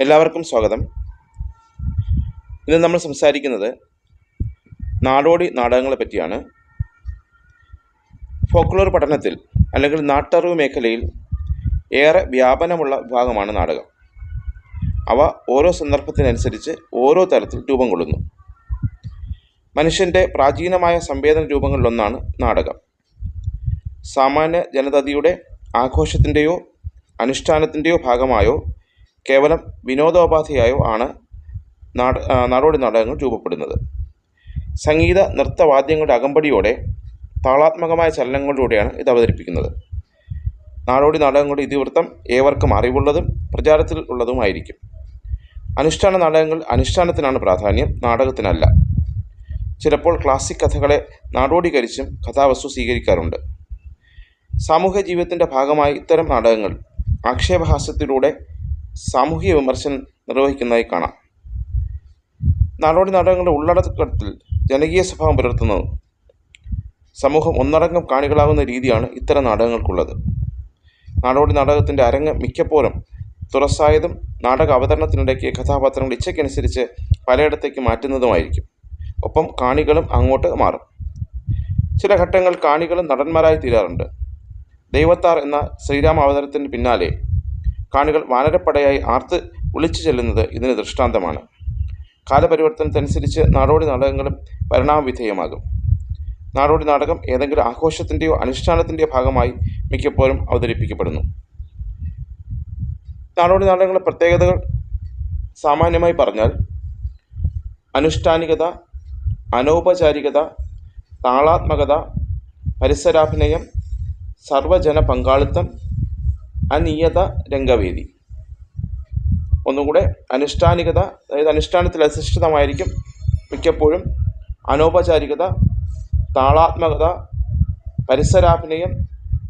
എല്ലാവർക്കും സ്വാഗതം. ഇന്ന് നമ്മൾ സംസാരിക്കുന്നത് നാടോടി നാടകങ്ങളെ പറ്റിയാണ്. ഫോക്ലോർ പഠനത്തിൽ അല്ലെങ്കിൽ നാട്ടറിവ് മേഖലയിൽ ഏറെ വ്യാപനമുള്ള വിഭാഗമാണ് നാടകം. അവ ഓരോ സന്ദർഭത്തിനനുസരിച്ച് ഓരോ തരത്തിൽ രൂപം കൊള്ളുന്നു. മനുഷ്യന്റെ പ്രാചീനമായ സംവേദന രൂപങ്ങളിലൊന്നാണ് നാടകം. സാമാന്യ ജനതയുടെ ആഘോഷത്തിന്റെയോ അനുഷ്ഠാനത്തിന്റെയോ ഭാഗമായോ കേവലം വിനോദോപാധിയായോ ആണ് നാട് നാടോടി നാടകങ്ങൾ രൂപപ്പെടുന്നത്. സംഗീത നൃത്തവാദ്യങ്ങളുടെ അകമ്പടിയോടെ താളാത്മകമായ ചലനങ്ങളിലൂടെയാണ് ഇത് അവതരിപ്പിക്കുന്നത്. നാടോടി നാടകങ്ങളുടെ ഇതിവൃത്തം ഏവർക്കും അറിവുള്ളതും പ്രചാരത്തിൽ ഉള്ളതുമായിരിക്കും. അനുഷ്ഠാന നാടകങ്ങൾ അനുഷ്ഠാനത്തിനാണ് പ്രാധാന്യം നാടകത്തിനല്ല. ചിലപ്പോൾ ക്ലാസിക് കഥകളെ നാടോടീകരിച്ചും കഥാവസ്തു സ്വീകരിക്കാറുണ്ട്. സാമൂഹ്യ ജീവിതത്തിന്റെ ഭാഗമായി ഇത്തരം നാടകങ്ങൾ ആക്ഷേപഹാസ്യത്തിലൂടെ സാമൂഹിക വിമർശനം നിർവഹിക്കുന്നതായി കാണാം. നാടോടി നാടകങ്ങളുടെ ഉള്ളടക്കത്തിൽ ജനകീയ സ്വഭാവം പുലർത്തുന്നത് സമൂഹം ഒന്നടങ്കം കാണികളാകുന്ന രീതിയാണ് ഇത്തരം നാടകങ്ങൾക്കുള്ളത്. നാടോടി നാടകത്തിന്റെ അരങ്ങ് മിക്കപ്പോഴും തുറസായതും നാടക അവതരണത്തിനിടയ്ക്ക് കഥാപാത്രങ്ങൾ ഇച്ഛയ്ക്കനുസരിച്ച് പലയിടത്തേക്ക് മാറ്റുന്നതുമായിരിക്കും. ഒപ്പം കാണികളും അങ്ങോട്ട് മാറും. ചില ഘട്ടങ്ങൾ കാണികളും നടന്മാരായി തീരാറുണ്ട്. ദൈവത്താർ എന്ന ശ്രീരാമ അവതരണത്തിന് പിന്നാലെ കാണികൾ വാനരപ്പടയായി ആർത്ത് വിളിച്ചു ചെല്ലുന്നത് ഇതിന് ദൃഷ്ടാന്തമാണ്. കാലപരിവർത്തനത്തിനനുസരിച്ച് നാടോടി നാടകങ്ങളും പരിണാമവിധേയമാകും നാടോടി നാടകം ഏതെങ്കിലും ആഘോഷത്തിന്റെയോ അനുഷ്ഠാനത്തിന്റെയോ ഭാഗമായി മിക്കപ്പോഴും അവതരിപ്പിക്കപ്പെടുന്നു. നാടോടി നാടകങ്ങളുടെ പ്രത്യേകതകൾ സാമാന്യമായി പറഞ്ഞാൽ അനുഷ്ഠാനികത അനൗപചാരികത താളാത്മകത പരിസരാഭിനയം സർവജന പങ്കാളിത്തം അനിയത രംഗവേദി. ഒന്നുകൂടെ അനുഷ്ഠാനികത അതായത് അനുഷ്ഠാനത്തിൽ അധിഷ്ഠിതമായിരിക്കും മിക്കപ്പോഴും അനൗപചാരികത താളാത്മകത പരിസരാഭിനയം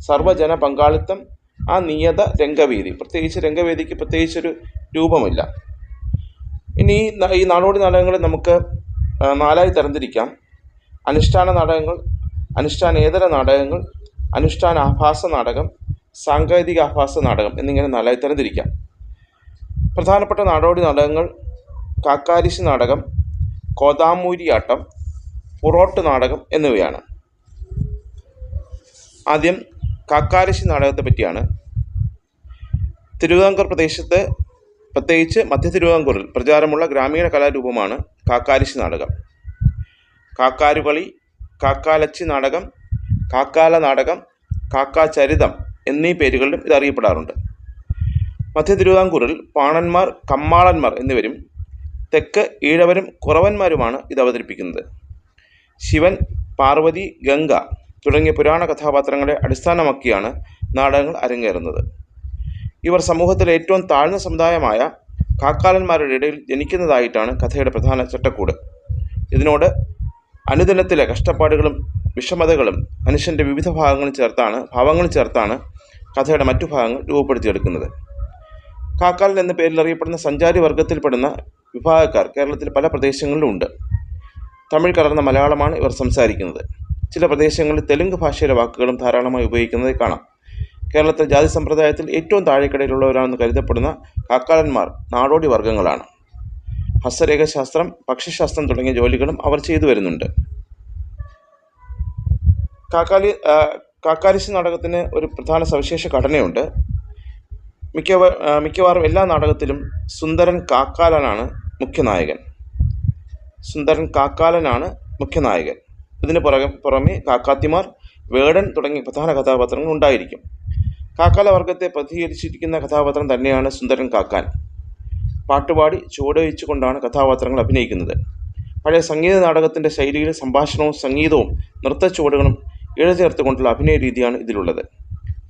സർവജന പങ്കാളിത്തം ആ നിയത രംഗവേദി. പ്രത്യേകിച്ച് രംഗവേദിക്ക് പ്രത്യേകിച്ചൊരു രൂപമില്ല. ഇനി ഈ നാടോടി നാടകങ്ങൾ നമുക്ക് നാലായി തരംതിരിക്കാം. അനുഷ്ഠാന നാടകങ്ങൾ അനുഷ്ഠാനേതര നാടകങ്ങൾ അനുഷ്ഠാന ആഭാസ നാടകം സാങ്കേതിക ആഭാസ നാടകം എന്നിങ്ങനെ നാലായി തരംതിരിക്കാം പ്രധാനപ്പെട്ട നാടോടി നാടകങ്ങൾ കാക്കാരിശ് നാടകം കോതാമൂരിയാട്ടം പുറോട്ട് നാടകം എന്നിവയാണ്. ആദ്യം കാക്കാരിശ് നാടകത്തെ പറ്റിയാണ്. തിരുവിതാംകൂർ പ്രദേശത്ത് പ്രത്യേകിച്ച് മധ്യ തിരുവിതാംകൂറിൽ പ്രചാരമുള്ള ഗ്രാമീണ കലാരൂപമാണ് കാക്കാരിശ് നാടകം. കാക്കാരുകളി കാക്കാലച്ചി നാടകം കാക്കാല നാടകം കാക്കാചരിതം എന്നീ പേരുകളിലും ഇത് അറിയപ്പെടാറുണ്ട്. മധ്യ തിരുവിതാംകൂറിൽ പാണന്മാർ കമ്മാളന്മാർ എന്നിവരും തെക്ക് ഈഴവരും കുറവന്മാരുമാണ് ഇത് അവതരിപ്പിക്കുന്നത്. ശിവൻ പാർവതി ഗംഗ തുടങ്ങിയ പുരാണ കഥാപാത്രങ്ങളെ അടിസ്ഥാനമാക്കിയാണ് നാടകങ്ങൾ അരങ്ങേറുന്നത്. ഇവർ സമൂഹത്തിലെ ഏറ്റവും താഴ്ന്ന സമുദായമായ കാക്കാലന്മാരുടെ ഇടയിൽ ജനിക്കുന്നതായിട്ടാണ് കഥയുടെ പ്രധാന ചട്ടക്കൂട്. ഇതിനോട് അനുദിനത്തിലെ കഷ്ടപ്പാടുകളും വിഷമതകളും മനുഷ്യന്റെ വിവിധ ഭാഗങ്ങളിൽ ചേർത്താണ് ഭാവങ്ങളിൽ ചേർത്താണ് കഥയുടെ മറ്റു ഭാഗങ്ങൾ രൂപപ്പെടുത്തിയെടുക്കുന്നത്. കാക്കാലൻ എന്ന പേരിൽ അറിയപ്പെടുന്ന സഞ്ചാരി വർഗത്തിൽപ്പെടുന്ന വിഭാഗക്കാർ കേരളത്തിൽ പല പ്രദേശങ്ങളിലും ഉണ്ട്. തമിഴ് കലർന്ന മലയാളമാണ് ഇവർ സംസാരിക്കുന്നത്. ചില പ്രദേശങ്ങളിൽ തെലുങ്ക് ഭാഷയിലെ വാക്കുകളും ധാരാളമായി ഉപയോഗിക്കുന്നതായി കാണാം. കേരളത്തിലെ ജാതി സമ്പ്രദായത്തിൽ ഏറ്റവും താഴേക്കിടയിലുള്ളവരാണെന്ന് കരുതപ്പെടുന്ന കാക്കാലന്മാർ നാടോടി വർഗങ്ങളാണ് ഹസ്തരേഖശാസ്ത്രം പക്ഷിശാസ്ത്രം തുടങ്ങിയ ജോലികളും അവർ ചെയ്തു വരുന്നുണ്ട്. കാക്കാലി ആ, നാടകത്തിന് ഒരു പ്രധാന സവിശേഷ ഘടനയുണ്ട്. മിക്കവ മിക്കവാറും എല്ലാ നാടകത്തിലും സുന്ദരൻ കാക്കാലനാണ് മുഖ്യനായകൻ. സുന്ദരൻ കാക്കാലനാണ് മുഖ്യനായകൻ. ഇതിന് പുറകെ പുറമെ കാക്കാത്തിമാർ വേടൻ തുടങ്ങിയ പ്രധാന കഥാപാത്രങ്ങൾ ഉണ്ടായിരിക്കും. കാക്കാല വർഗത്തെ പ്രതികരിച്ചിരിക്കുന്ന കഥാപാത്രം തന്നെയാണ് സുന്ദരൻ കാക്കാൻ. പാട്ടുപാടി ചുവടുവെച്ചുകൊണ്ടാണ് കഥാപാത്രങ്ങൾ അഭിനയിക്കുന്നത്. പഴയ സംഗീത നാടകത്തിന്റെ ശൈലിയിൽ സംഭാഷണവും സംഗീതവും നൃത്തച്ചുവടുകളും ഇഴചേർത്തുകൊണ്ടുള്ള അഭിനയ രീതിയാണ് ഇതിലുള്ളത്.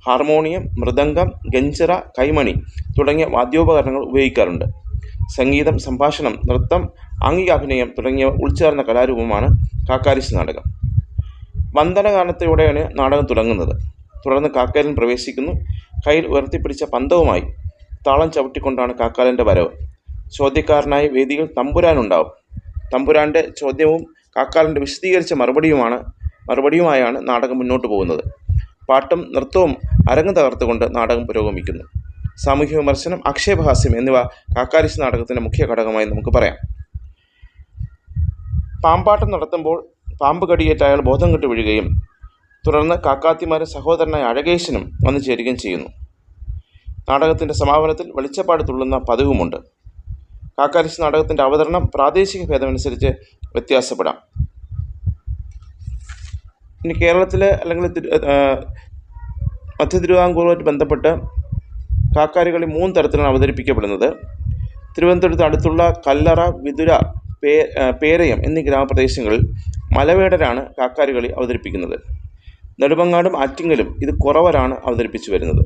ഹാർമോണിയം മൃദംഗം ഗഞ്ചറ കൈമണി തുടങ്ങിയ വാദ്യോപകരണങ്ങൾ ഉപയോഗിക്കാറുണ്ട്. സംഗീതം സംഭാഷണം നൃത്തം ആംഗിക അഭിനയം തുടങ്ങിയവ ഉൾച്ചേർന്ന കലാരൂപമാണ് കാക്കാരിശ് നാടകം. വന്ദനഗാനത്തോടെയാണ് നാടകം തുടങ്ങുന്നത്. തുടർന്ന് കാക്കാലൻ പ്രവേശിക്കുന്നു. കയ്യിൽ ഉയർത്തിപ്പിടിച്ച പന്തവുമായി താളം ചവിട്ടിക്കൊണ്ടാണ് കാക്കാലന്റെ വരവ്. ചോദ്യക്കാരനായി വേദിയിൽ തമ്പുരാനുണ്ടാവും. തമ്പുരാന്റെ ചോദ്യവും കാക്കാലന്റെ വിശദീകരിച്ച മറുപടിയുമാണ് മറുപടിയുമായാണ് നാടകം മുന്നോട്ട് പോകുന്നത്. പാട്ടും നൃത്തവും അരങ്ങ് തകർത്തുകൊണ്ട് നാടകം പുരോഗമിക്കുന്നു. സാമൂഹ്യ വിമർശനം ആക്ഷേപഹാസ്യം എന്നിവ കാക്കാരിശ് നാടകത്തിന്റെ മുഖ്യ ഘടകമായി നമുക്ക് പറയാം. പാമ്പാട്ടം നടത്തുമ്പോൾ പാമ്പ് കടിയേറ്റ അയാൾ ബോധം കെട്ട് വീഴുകയും തുടർന്ന് കാക്കാത്തിമാരെ സഹോദരനായ അഴകേശനും വന്നു ചേരുകയും ചെയ്യുന്നു. നാടകത്തിന്റെ സമാപനത്തിൽ വെളിച്ചപ്പാട് തുള്ളുന്ന പതിവുമുണ്ട്. കാക്കാരിശ് നാടകത്തിന്റെ അവതരണം പ്രാദേശിക ഭേദമനുസരിച്ച് വ്യത്യാസപ്പെടാം. ഇനി കേരളത്തിലെ അല്ലെങ്കിൽ മധ്യ തിരുവിതാംകൂറുമായിട്ട് ബന്ധപ്പെട്ട് കാക്കാരികളി മൂന്ന് തരത്തിലാണ് അവതരിപ്പിക്കപ്പെടുന്നത്. തിരുവനന്തപുരത്ത് അടുത്തുള്ള കല്ലറ വിതുര പേ പേരയം എന്നീ ഗ്രാമപ്രദേശങ്ങളിൽ മലവേടരാണ് കാക്കാരികളി അവതരിപ്പിക്കുന്നത്. നെടുമങ്ങാടും ആറ്റിങ്ങലും ഇത് കുറവരാണ് അവതരിപ്പിച്ചു വരുന്നത്.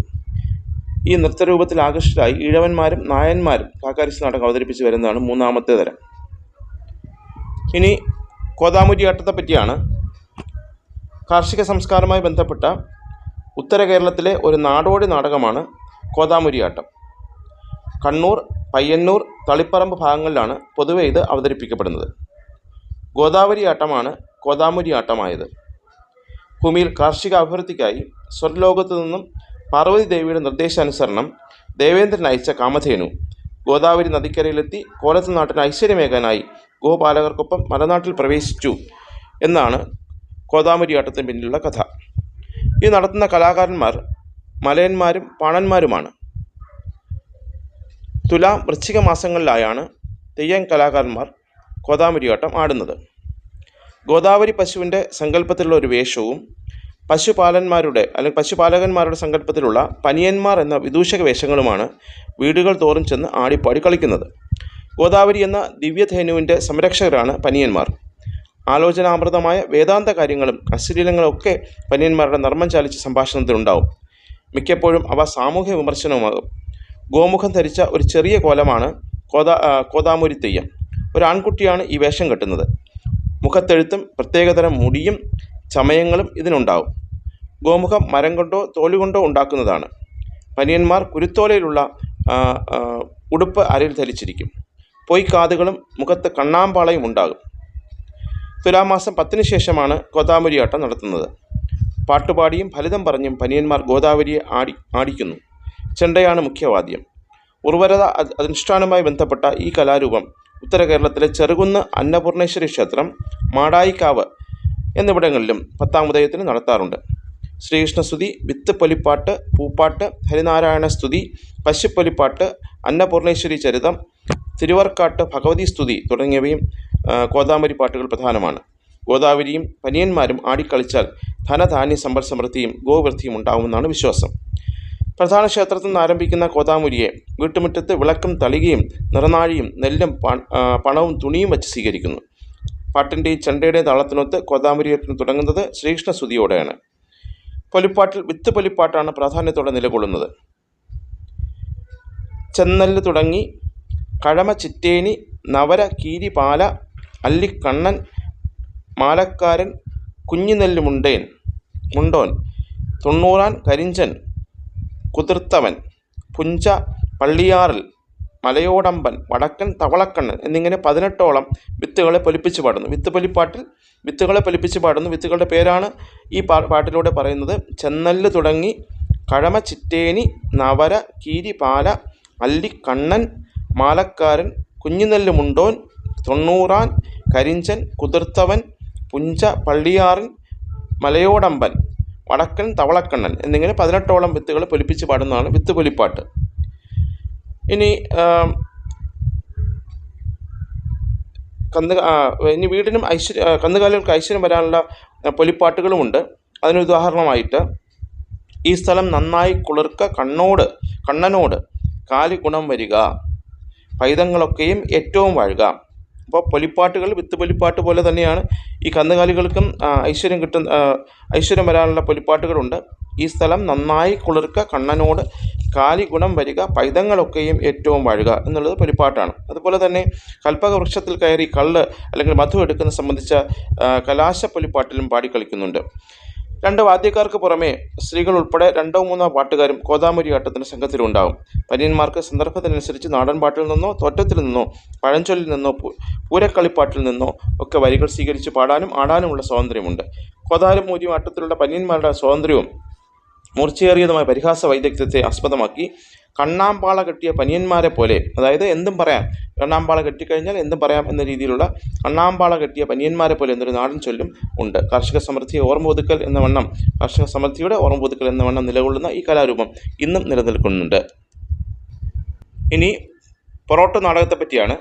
ഈ നൃത്തരൂപത്തിൽ ആകർഷിതരായി ഈഴവന്മാരും നായന്മാരും കാക്കാരിശ് നാടകം അവതരിപ്പിച്ചു വരുന്നതാണ് മൂന്നാമത്തെ തരം. ഇനി കോതാമുരിയാട്ടത്തെ പറ്റിയാണ് കാർഷിക സംസ്കാരവുമായി ബന്ധപ്പെട്ട ഉത്തര കേരളത്തിലെ ഒരു നാടോടി നാടകമാണ് കോതാമുരിയാട്ടം. കണ്ണൂർ പയ്യന്നൂർ തളിപ്പറമ്പ് ഭാഗങ്ങളിലാണ് പൊതുവെ ഇത് അവതരിപ്പിക്കപ്പെടുന്നത്. ഗോദാവരി ആട്ടമാണ് കോതാമുരി ആട്ടമായത് ഭൂമിയിൽ കാർഷിക അഭിവൃദ്ധിക്കായി സ്വർലോകത്തു നിന്നും പാർവതി ദേവിയുടെ നിർദ്ദേശാനുസരണം ദേവേന്ദ്രൻ അയച്ച കാമധേനു. ഗോദാവരി നദിക്കരയിലെത്തി കോലത്തുനാട്ടിന് ഐശ്വര്യമേകാനായി ഗോപാലകർക്കൊപ്പം മലനാട്ടിൽ പ്രവേശിച്ചു എന്നാണ് കോതാമുരിയാട്ടത്തിന് പിന്നിലുള്ള കഥ. ഈ നടത്തുന്ന കലാകാരന്മാർ മലയന്മാരും പാണന്മാരുമാണ്. തുലാം വൃശ്ചിക മാസങ്ങളിലായാണ് തെയ്യം കലാകാരന്മാർ കോതാമരിയാട്ടം ആടുന്നത്. ഗോദാവരി പശുവിന്റെ സങ്കല്പത്തിലുള്ള ഒരു വേഷവും പശുപാലന്മാരുടെ അല്ലെങ്കിൽ പശുപാലകന്മാരുടെ സങ്കല്പത്തിലുള്ള പനിയന്മാർ എന്ന വിദൂഷക വേഷങ്ങളുമാണ് വീടുകൾ തോറും ചെന്ന് ആടിപ്പാടി കളിക്കുന്നത്. ഗോദാവരി എന്ന ദിവ്യധേനുവിന്റെ സംരക്ഷകരാണ് പനിയന്മാർ. ആലോചനാമൃതമായ വേദാന്ത കാര്യങ്ങളും അശ്ലീലങ്ങളും ഒക്കെ പനിയന്മാരുടെ നർമ്മം ചാലിച്ച സംഭാഷണത്തിലുണ്ടാവും മിക്കപ്പോഴും അവ സാമൂഹ്യ വിമർശനവുമാകും. ഗോമുഖം ധരിച്ച ഒരു ചെറിയ കോലമാണ് കോതാ കോതാമൂരി തെയ്യം. ഒരു ആൺകുട്ടിയാണ് ഈ വേഷം കെട്ടുന്നത്. മുഖത്തെഴുത്തും പ്രത്യേകതരം മുടിയും ചമയങ്ങളും ഇതിനുണ്ടാവും. ഗോമുഖം മരം കൊണ്ടോ തോലുകൊണ്ടോ ഉണ്ടാക്കുന്നതാണ്. പനിയന്മാർ കുരുത്തോലയിലുള്ള ഉടുപ്പ് അരയിൽ ധരിച്ചിരിക്കും. പൊയ്ക്കാതുകളും മുഖത്ത് കണ്ണാമ്പാളയും ഉണ്ടാകും. തുലാമാസം പത്തിന് ശേഷമാണ് ഗോദാവരിയാട്ടം നടത്തുന്നത്. പാട്ടുപാടിയും ഫലിതം പറഞ്ഞും പനിയന്മാർ ഗോദാവരിയെ ആടി ആടിക്കുന്നു. ചെണ്ടയാണ് മുഖ്യവാദ്യം. ഉർവരത അനുഷ്ഠാനവുമായി ബന്ധപ്പെട്ട ഈ കലാരൂപം ഉത്തര കേരളത്തിലെ ചെറുകുന്ന് അന്നപൂർണേശ്വരി ക്ഷേത്രം മാടായിക്കാവ് എന്നിവിടങ്ങളിലും പത്താം ഉദയത്തിന് നടത്താറുണ്ട്. ശ്രീകൃഷ്ണസ്തുതി വിത്ത് പൊലിപ്പാട്ട് പൂപ്പാട്ട് ഹരിനാരായണ സ്തുതി പശുപ്പൊലിപ്പാട്ട് അന്നപൂർണേശ്വരി ചരിതം തിരുവർക്കാട്ട് ഭഗവതി സ്തുതി തുടങ്ങിയവയും കോതാമരി പാട്ടുകൾ പ്രധാനമാണ്. ഗോദാവരിയും പനിയന്മാരും ആടിക്കളിച്ചാൽ ധനധാന്യ സമ്പൽ സമൃദ്ധിയും ഗോവൃദ്ധിയും ഉണ്ടാവുമെന്നാണ് വിശ്വാസം. പ്രധാന ക്ഷേത്രത്തിൽ നിന്ന് ആരംഭിക്കുന്ന കോതാമുരിയെ വീട്ടുമുറ്റത്ത് വിളക്കും തളികയും നിറനാഴിയും നെല്ലും പണവും തുണിയും വച്ച് സ്വീകരിക്കുന്നു. പാട്ടിന്റെയും ചെണ്ടയുടെയും താളത്തിനൊത്ത് കോതാമുരിയേറ്റം തുടങ്ങുന്നത് ശ്രീകൃഷ്ണ സ്തുതിയോടെയാണ് പൊലിപ്പാട്ടിൽ വിത്ത് പൊലിപ്പാട്ടാണ് പ്രാധാന്യത്തോടെ നിലകൊള്ളുന്നത്. ചെന്നല്ല് തുടങ്ങി കഴമ ചിറ്റേനി നവര കീരിപാല അല്ലിക്കണ്ണൻ മാലക്കാരൻ കുഞ്ഞിനെല്ല് മുണ്ടേൻ മുണ്ടോൻ തൊണ്ണൂറാൻ കരിഞ്ചൻ കുതിർത്തവൻ പുഞ്ച പള്ളിയാറിൽ മലയോടമ്പൻ വടക്കൻ തവളക്കണ്ണൻ എന്നിങ്ങനെ പതിനെട്ടോളം വിത്തുകളെ പൊലിപ്പിച്ച് പാടുന്നു. വിത്ത് പൊലിപ്പാട്ടിൽ വിത്തുകളെ പൊലിപ്പിച്ച് പാടുന്നു. വിത്തുകളുടെ പേരാണ് ഈ പാട്ടിലൂടെ പറയുന്നത്. ചെന്നല്ല് തുടങ്ങി കഴമ ചിറ്റേനി നവര കീരി കീരിപാല അല്ലിക്കണ്ണൻ മാലക്കാരൻ കുഞ്ഞിനെല്ല് മുണ്ടോൻ തൊണ്ണൂറാൻ കരിഞ്ചൻ കുതിർത്തവൻ പുഞ്ച പള്ളിയാറിൻ മലയോടമ്പൻ വടക്കൻ തവളക്കണ്ണൻ എന്നിങ്ങനെ പതിനെട്ടോളം വിത്തുകൾ പൊലിപ്പിച്ച് പാടുന്നതാണ് വിത്ത് പൊലിപ്പാട്ട്. ഇനി കന്ന് ഇനി വീടിനും ഐശ്വര്യ കന്നുകാലികൾക്ക് ഐശ്വര്യം വരാനുള്ള പൊലിപ്പാട്ടുകളുമുണ്ട്. അതിന് ഉദാഹരണമായിട്ട് ഈ സ്ഥലം നന്നായി കുളിർക്ക കണ്ണോട് കണ്ണനോട് കാലി ഗുണം വരിക പൈതങ്ങളൊക്കെയും ഏറ്റവും വാഴുക. അപ്പോൾ പൊലിപ്പാട്ടുകൾ വിത്ത് പൊലിപ്പാട്ട് പോലെ തന്നെയാണ് ഈ കന്നുകാലികൾക്കും ഐശ്വര്യം കിട്ടുന്ന ഐശ്വര്യം വരാനുള്ള പൊലിപ്പാട്ടുകളുണ്ട്. ഈ സ്ഥലം നന്നായി കുളിർക്ക കണ്ണനോട് കാലി ഗുണം വരിക പൈതങ്ങളൊക്കെയും ഏറ്റവും വഴുക എന്നുള്ളത് പൊലിപ്പാട്ടാണ്. അതുപോലെ തന്നെ കൽപ്പക വൃക്ഷത്തിൽ കയറി കള്ള് അല്ലെങ്കിൽ മധു എടുക്കുന്ന സംബന്ധിച്ച കലാശ പൊലിപ്പാട്ടിലും പാടിക്കളിക്കുന്നുണ്ട് രണ്ട് വാദ്യക്കാർക്ക് പുറമെ സ്ത്രീകൾ ഉൾപ്പെടെ രണ്ടോ മൂന്നോ പാട്ടുകാരും കോതാമുരി ആട്ടത്തിന് സംഘത്തിലുണ്ടാവും. പനിയന്മാർക്ക് സന്ദർഭത്തിനനുസരിച്ച് നാടൻ പാട്ടിൽ നിന്നോ തോറ്റത്തിൽ നിന്നോ പഴഞ്ചൊല്ലിൽ നിന്നോ പൂരക്കളിപ്പാട്ടിൽ നിന്നോ ഒക്കെ വരികൾ സ്വീകരിച്ച് പാടാനും ആടാനുമുള്ള സ്വാതന്ത്ര്യമുണ്ട്. കോതാലും മൂരിയും ആട്ടത്തിലുള്ള പനിയന്മാരുടെ സ്വാതന്ത്ര്യവും മൂർച്ചയേറിയതുമായ പരിഹാസ വൈദഗ്ധ്യത്തെ ആസ്പദമാക്കി കണ്ണാമ്പാള കെട്ടിയ പനിയന്മാരെ പോലെ അതായത് എന്തും പറയാം. കണ്ണാമ്പാള കെട്ടിക്കഴിഞ്ഞാൽ എന്തും പറയാം എന്ന രീതിയിലുള്ള കണ്ണാമ്പാള കെട്ടിയ പനിയന്മാരെ പോലെ എന്നൊരു നാടൻ ചൊല്ലും ഉണ്ട്. കാർഷിക സമൃദ്ധിയെ ഓർമ്മ പുതുക്കൽ എന്ന വണ്ണം കാർഷിക സമൃദ്ധിയുടെ ഓർമ്മ പുതുക്കൽ എന്ന വണ്ണം നിലകൊള്ളുന്ന ഈ കലാരൂപം ഇന്നും നിലനിൽക്കുന്നുണ്ട്. ഇനി പൊറോട്ട നാടകത്തെ പറ്റിയാണ്.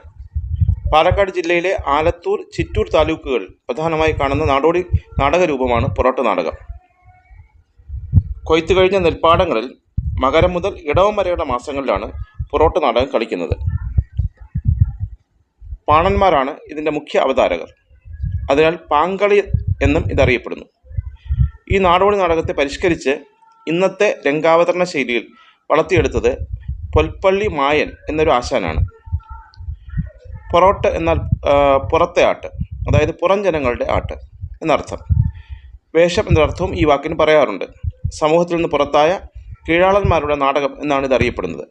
പാലക്കാട് ജില്ലയിലെ ആലത്തൂർ ചിറ്റൂർ താലൂക്കുകൾ പ്രധാനമായി കാണുന്ന നാടോടി നാടകരൂപമാണ് പൊറോട്ട നാടകം. കൊയ്ത്തു കഴിഞ്ഞ നെൽപ്പാടങ്ങളിൽ മകരം മുതൽ ഇടവം വരെയുള്ള മാസങ്ങളിലാണ് പൊറോട്ട നാടകം കളിക്കുന്നത്. പാണന്മാരാണ് ഇതിന്റെ മുഖ്യ അവതാരകർ. അതിനാൽ പാങ്കളി എന്നും ഇതറിയപ്പെടുന്നു. ഈ നാടോടി നാടകത്തെ പരിഷ്കരിച്ച് ഇന്നത്തെ രംഗാവതരണ ശൈലിയിൽ വളർത്തിയെടുത്തത് പൊൽപ്പള്ളി മായൻ എന്നൊരു ആശാനാണ്. പൊറോട്ട് എന്നാൽ പുറത്തെ ആട്ട് അതായത് പുറം ജനങ്ങളുടെ ആട്ട് എന്നർത്ഥം. വേഷം എന്നൊരർത്ഥവും ഈ വാക്കിന് പറയാറുണ്ട്. സമൂഹത്തിൽ നിന്ന് പുറത്തായ കീഴാളന്മാരുടെ നാടകം എന്നാണ് ഇത് അറിയപ്പെടുന്നത്.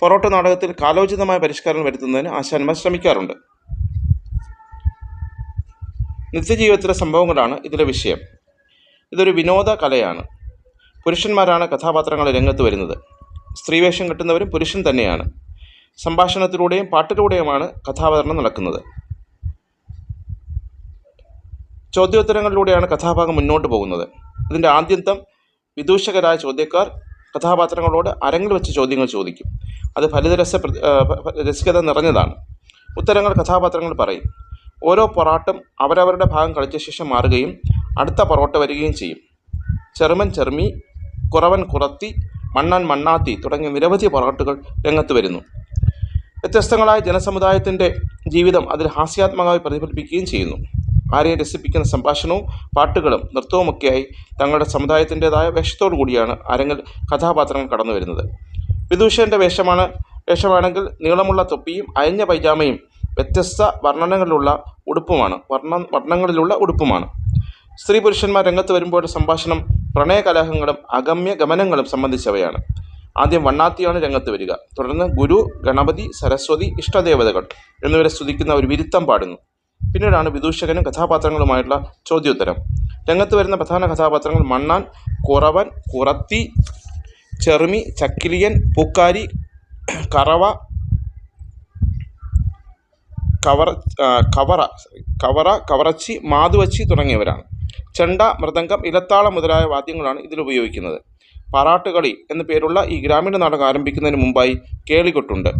പൊറോട്ട നാടകത്തിൽ കാലോചിതമായ പരിഷ്കാരം വരുത്തുന്നതിന് ആശാന്മാർ ശ്രമിക്കാറുണ്ട്. നിത്യജീവിതത്തിലെ സംഭവങ്ങളാണ് ഇതിലെ വിഷയം. ഇതൊരു വിനോദ കലയാണ്. പുരുഷന്മാരാണ് കഥാപാത്രങ്ങൾ രംഗത്ത് വരുന്നത്. സ്ത്രീവേഷം കെട്ടുന്നവരും പുരുഷൻ തന്നെയാണ്. സംഭാഷണത്തിലൂടെയും പാട്ടിലൂടെയുമാണ് കഥാവതരണം നടക്കുന്നത്. ചോദ്യോത്തരങ്ങളിലൂടെയാണ് കഥാഭാഗം മുന്നോട്ട് പോകുന്നത്. ഇതിന്റെ ആദ്യന്തം വിദൂഷകരായ ചോദ്യക്കാർ കഥാപാത്രങ്ങളോട് അരങ്ങിൽ വെച്ച് ചോദ്യങ്ങൾ ചോദിക്കും. അത് ഫലിതരസ രസികത നിറഞ്ഞതാണ്. ഉത്തരങ്ങൾ കഥാപാത്രങ്ങൾ പറയും. ഓരോ പൊറാട്ടും അവരവരുടെ ഭാഗം കളിച്ച ശേഷം മാറുകയും അടുത്ത പൊറോട്ട വരികയും ചെയ്യും. ചെറുമൻ ചെറുമി കുറവൻ കുറത്തി മണ്ണാൻ മണ്ണാത്തി തുടങ്ങിയ നിരവധി പൊറാട്ടുകൾ രംഗത്ത് വരുന്നു. വ്യത്യസ്തങ്ങളായ ജനസമുദായത്തിന്റെ ജീവിതം അതിൽ ഹാസ്യാത്മകമായി പ്രതിഫലിപ്പിക്കുകയും ചെയ്യുന്നു. ആരെയും രസിപ്പിക്കുന്ന സംഭാഷണവും പാട്ടുകളും നൃത്തവുമൊക്കെയായി തങ്ങളുടെ സമുദായത്തിന്റെതായ വേഷത്തോടു കൂടിയാണ് അരങ്ങൽ കഥാപാത്രങ്ങൾ കടന്നു വരുന്നത് വിദൂഷന്റെ വേഷമാണ് വേഷമാണെങ്കിൽ നീളമുള്ള തൊപ്പിയും അയഞ്ഞ പൈജാമയും വ്യത്യസ്ത വർണനകളിലുള്ള ഉടുപ്പുമാണ് വർണ വർണങ്ങളിലുള്ള ഉടുപ്പുമാണ്. സ്ത്രീ പുരുഷന്മാർ രംഗത്ത് വരുമ്പോൾ സംഭാഷണം പ്രണയകലഹങ്ങളും അഗമ്യ ഗമനങ്ങളും സംബന്ധിച്ചവയാണ്. ആദ്യം വണ്ണാത്തിയാണ് രംഗത്ത് വരിക. തുടർന്ന് ഗുരു ഗണപതി സരസ്വതി ഇഷ്ടദേവതകൾ എന്നിവരെ സ്തുതിക്കുന്ന ഒരു വിരുത്തം പാടുന്നു. പിന്നീടാണ് വിദൂഷകനും കഥാപാത്രങ്ങളുമായിട്ടുള്ള ചോദ്യോത്തരം. രംഗത്ത് വരുന്ന പ്രധാന കഥാപാത്രങ്ങൾ മണ്ണാൻ കുറവൻ കുറത്തി ചെറുമി ചക്കിലിയൻ പൂക്കാരി കറവ കവറ കവറ കവറ കവറച്ചി മാതുവച്ചി തുടങ്ങിയവരാണ്. ചെണ്ട മൃദംഗം ഇലത്താളം മുതലായ വാദ്യങ്ങളാണ് ഇതിൽ ഉപയോഗിക്കുന്നത്. പാറാട്ടുകളി എന്നു പേരുള്ള ഈ ഗ്രാമീണ നാടകം ആരംഭിക്കുന്നതിന് മുമ്പായി കേളികൊട്ടുണ്ട്.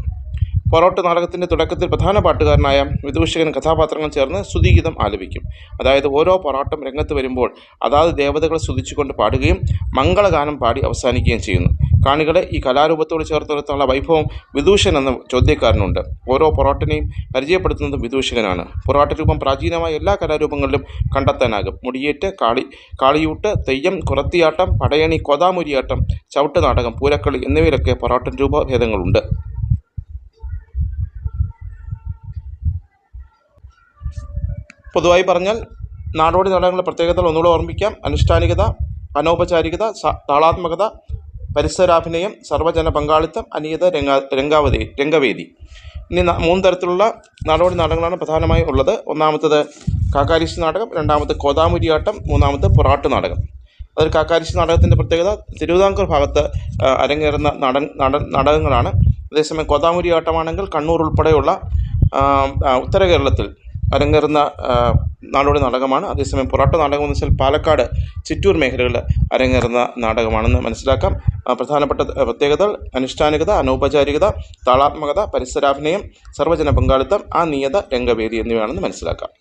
പൊറോട്ട് നാടകത്തിന്റെ തുടക്കത്തിൽ പ്രധാന പാട്ടുകാരനായ വിദൂഷകൻ കഥാപാത്രങ്ങൾ ചേർന്ന് സ്തുതിഗീതം ആലപിക്കും. അതായത് ഓരോ പൊറോട്ടം രംഗത്ത് വരുമ്പോൾ അതാത് ദേവതകളെ സ്തുതിച്ചുകൊണ്ട് പാടുകയും മംഗളഗാനം പാടി അവസാനിക്കുകയും ചെയ്യുന്നു. കാണികളെ ഈ കലാരൂപത്തോട് ചേർത്ത് നിർത്താനുള്ള വൈഭവം വിദൂഷൻ എന്ന ചോദ്യക്കാരനുണ്ട്. ഓരോ പൊറോട്ടിനെയും പരിചയപ്പെടുത്തുന്നതും വിദൂഷകനാണ്. പൊറോട്ട രൂപം പ്രാചീനമായ എല്ലാ കലാരൂപങ്ങളിലും കണ്ടെത്താനാകും. മുടിയേറ്റ് കാളി കാളിയൂട്ട് തെയ്യം കുറത്തിയാട്ടം പടയണി കൊതാമുരിയാട്ടം ചവിട്ട് നാടകം പൂരക്കളി എന്നിവയിലൊക്കെ പൊറോട്ടൻ രൂപഭേദങ്ങളുണ്ട്. പൊതുവായി പറഞ്ഞാൽ നാടോടി നാടകങ്ങളുടെ പ്രത്യേകതകൾ ഒന്നുകൂടെ ഓർമ്മിക്കാം. അനുഷ്ഠാനികത അനൗപചാരികത താളാത്മകത പരിസരാഭിനയം സർവജന പങ്കാളിത്തം അനിയത രംഗാ രംഗാവതി രംഗവേദി. ഇനി മൂന്ന് തരത്തിലുള്ള നാടോടി നാടകങ്ങളാണ് പ്രധാനമായും ഉള്ളത്. ഒന്നാമത്തത് കാക്കാരിശ് നാടകം രണ്ടാമത്തെ കോതാമുരിയാട്ടം മൂന്നാമത്തെ പൊറാട്ട് നാടകം. അതൊരു കാക്കാരിശ് നാടകത്തിന്റെ പ്രത്യേകത. തിരുവിതാംകൂർ ഭാഗത്ത് അരങ്ങേറുന്ന നടൻ നാടകങ്ങളാണ്. അതേസമയം കോതാമുരിയാട്ടമാണെങ്കിൽ കണ്ണൂർ ഉൾപ്പെടെയുള്ള ഉത്തര കേരളത്തിൽ അരങ്ങേറുന്ന നാടോടി നാടകമാണ്. അതേസമയം പൊറാട്ട നാടകം എന്ന് വെച്ചാൽ പാലക്കാട് ചിറ്റൂർ മേഖലകളിൽ അരങ്ങേറുന്ന നാടകമാണെന്ന് മനസ്സിലാക്കാം. പ്രധാനപ്പെട്ട പ്രത്യേകതകൾ അനുഷ്ഠാനികത അനൗപചാരികത താളാത്മകത പരിസരാഭിനയം സർവജന പങ്കാളിത്തം ആ നിയത രംഗവേദി എന്നിവയാണെന്ന് മനസ്സിലാക്കാം.